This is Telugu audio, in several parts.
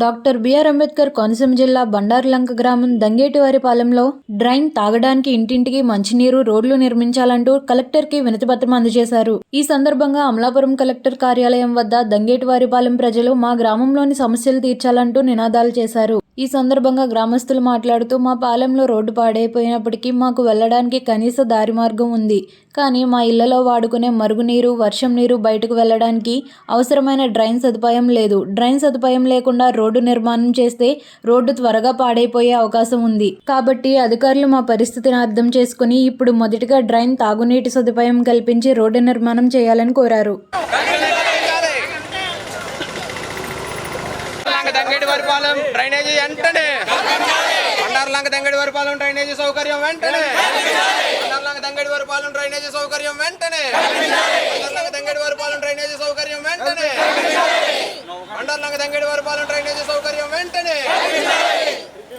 డాక్టర్ బిఆర్ అంబేద్కర్ కోనసీమ జిల్లా బండారులంక గ్రామం దంగేటివారిపాలెంలో డ్రైన్ తాగడానికి ఇంటింటికి మంచినీరు రోడ్లు నిర్మించాలంటూ కలెక్టర్కి వినతిపత్రం అందజేశారు. ఈ సందర్భంగా అమలాపురం కలెక్టర్ కార్యాలయం వద్ద దంగేటివారిపాలెం ప్రజలు మా గ్రామంలోని సమస్యలు తీర్చాలంటూ నినాదాలు చేశారు. ఈ సందర్భంగా గ్రామస్తులు మాట్లాడుతూ మా పాలెంలో రోడ్డు పాడైపోయినప్పటికీ మాకు వెళ్ళడానికి కనీస దారి మార్గం ఉంది. కానీ మా ఇళ్ళలో వాడుకునే మరుగునీరు వర్షం నీరు బయటకు వెళ్ళడానికి అవసరమైన డ్రైన్ సదుపాయం లేదు. డ్రైన్ సదుపాయం లేకుండా రోడ్డు నిర్మాణం చేస్తే రోడ్డు త్వరగా పాడైపోయే అవకాశం ఉంది. కాబట్టి అధికారులు మా పరిస్థితిని అర్థం చేసుకుని ఇప్పుడు మొదటిగా డ్రైన్ తాగునీటి సదుపాయం కల్పించి రోడ్డు నిర్మాణం చేయాలని కోరారు. లంక దంగడి వరిపాలెం డ్రైనేజీ వెంటనే బండారు లంక దంగడి వరిపాలెం డ్రైనేజీ సౌకర్యం వెంటనే బండారు లంక దంగడి వరిపాలెం డ్రైనేజీ సౌకర్యం వెంటనే బండారు లంక దంగడి వరిపాలెం డ్రైనేజీ సౌకర్యం వెంటనే బండారు లంక దంగడి వరిపాలెం డ్రైనేజీ సౌకర్యం వెంటనే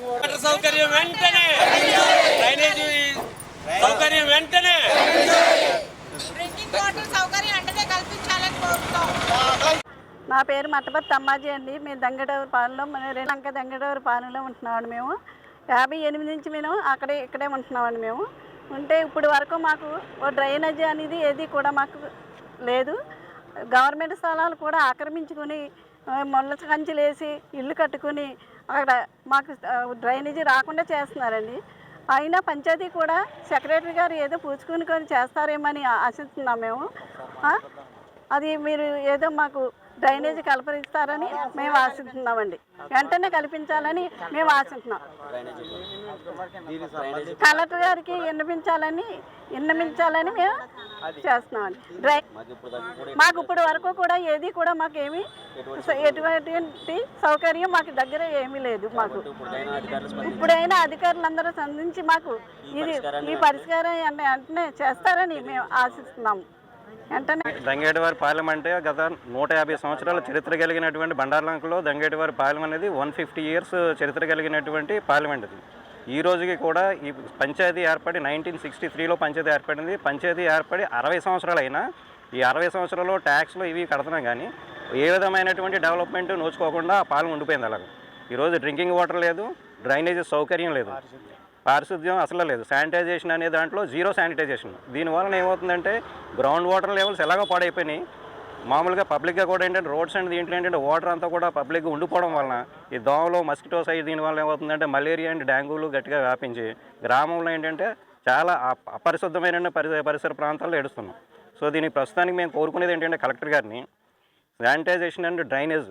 వాటర్ సౌకర్యం వెంటనే డ్రైనేజీ సౌకర్యం వెంటనే డ్రింకింగ్ వాటర్ సౌకర్యం వెంటనే కల్పించాలని కోరుతాం నా పేరు మట్టపతి అమ్మాజీ అండి. మేము దంగడవరి పాలెంలో మన దంగడవరి పాలెంలో ఉంటున్నామండి మేము. యాభై ఎనిమిది నుంచి మేము అక్కడే ఇక్కడే ఉంటున్నామండి మేము. ఉంటే ఇప్పుడు వరకు మాకు ఓ డ్రైనేజీ అనేది ఏది కూడా మాకు లేదు. గవర్నమెంట్ స్థలాలు కూడా ఆక్రమించుకుని మొల్ల కంచెలు వేసి ఇల్లు కట్టుకుని అక్కడ మాకు డ్రైనేజీ రాకుండా చేస్తున్నారండి. అయినా పంచాయతీ కూడా సెక్రటరీ గారు ఏదో పూచుకుని కొని చేస్తారేమని ఆశిస్తున్నాం మేము. అది మీరు ఏదో మాకు డ్రైనేజీ కల్పరిస్తారని మేము ఆశిస్తున్నామండి. వెంటనే కల్పించాలని మేము ఆశిస్తున్నాం. కలెక్టర్ గారికి విన్నపించాలని విన్నమించాలని మేము చేస్తున్నామండి. డ్రై మాకు ఇప్పుడు వరకు కూడా ఏది కూడా మాకు ఏమి ఎటువంటి సౌకర్యం మాకు దగ్గర ఏమీ లేదు మాకు. ఇప్పుడైనా అధికారులందరూ సంధించి మాకు ఇది ఈ పరిష్కారం వెంటనే చేస్తారని మేము ఆశిస్తున్నాము. దంగేటివారి పాలెం అంటే గత నూట యాభై సంవత్సరాల చరిత్ర కలిగినటువంటి బండార్లంకలో దంగేటివారి పాలెం అనేది వన్ ఫిఫ్టీ ఇయర్స్ చరిత్ర కలిగినటువంటి పార్లమెంట్ అది ఈ రోజుకి కూడా ఈ పంచాయతీ ఏర్పడి నైన్టీన్ సిక్స్టీ త్రీలో పంచాయతీ ఏర్పడింది. పంచాయతీ ఏర్పడి అరవై సంవత్సరాలు అయినా ఈ అరవై సంవత్సరాల్లో ట్యాక్స్లు ఇవి కడుతున్నాం కానీ ఏ విధమైనటువంటి డెవలప్మెంట్ నోచుకోకుండా ఆ పాలెం ఉండిపోయింది అలాగ. ఈరోజు డ్రింకింగ్ వాటర్ లేదు డ్రైనేజీ సౌకర్యం లేదు. పారిశుద్ధ్యం అసలు లేదు. శానిటైజేషన్ అనే దాంట్లో జీరో శానిటైజేషన్. దీనివలన ఏమవుతుందంటే గ్రౌండ్ వాటర్ లెవెల్స్ ఎలాగో పాడైపోయినాయి. మామూలుగా పబ్లిక్గా కూడా ఏంటంటే రోడ్స్ అండ్ దీంట్లో ఏంటంటే వాటర్ అంతా కూడా పబ్లిక్గా ఉండిపోవడం వలన ఈ దోమలు మస్కిటోస్ అయ్యి దీనివల్ల ఏమవుతుందంటే మలేరియా అండ్ డెంగ్యూలు గట్టిగా వ్యాపించి గ్రామంలో ఏంటంటే చాలా అప- అపరిశుద్ధమైన పరిసర ప్రాంతాల్లో ఏడుస్తున్నాం. సో దీనికి ప్రస్తుతానికి మేము కోరుకునేది ఏంటంటే కలెక్టర్ గారిని శానిటైజేషన్ అండ్ డ్రైనేజ్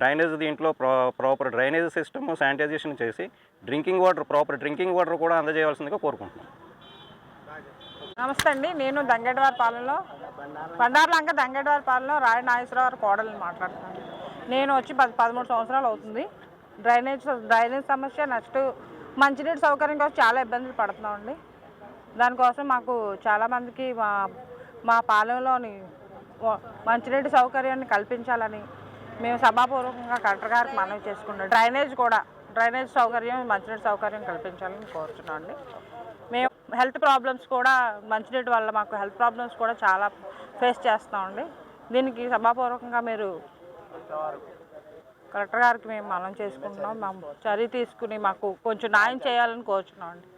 డ్రైనేజ్ దీంట్లో pro proper drainage system sanitization చేసి drinking water proper drinking water కూడా అందజేయవలసిందిగా కోరుకుంటున్నాం. నమస్తే అండి నేను దంగడవారి పాలెంలో బండార్లంక దంగడవారి పాలెంలో రాయ నాగేశ్వరరావు కోడల్ని మాట్లాడుతున్నాను. నేను వచ్చి పది పదమూడు సంవత్సరాలు అవుతుంది. డ్రైనేజ్ డ్రైనేజ్ సమస్య నెక్స్ట్ మంచినీటి సౌకర్యం కోసం చాలా ఇబ్బందులు పడుతున్నామండి. దానికోసం మాకు చాలామందికి మా మా పాలెంలోని మంచినీటి సౌకర్యాన్ని కల్పించాలని మేము సభాపూర్వకంగా కలెక్టర్ గారికి మనవి చేసుకున్నాం. డ్రైనేజ్ కూడా డ్రైనేజ్ సౌకర్యం మంచినీటి సౌకర్యం కల్పించాలని కోరుతున్నాం అండి. మేము హెల్త్ ప్రాబ్లమ్స్ కూడా మంచినీటి వల్ల మాకు హెల్త్ ప్రాబ్లమ్స్ కూడా చాలా ఫేస్ చేస్తామండి దీనికి సభాపూర్వకంగా మీరు కలెక్టర్ గారికి మేము మనం చేసుకుంటున్నాం. మేము చర్య తీసుకుని మాకు కొంచెం న్యాయం చేయాలని కోరుచున్నాం అండి.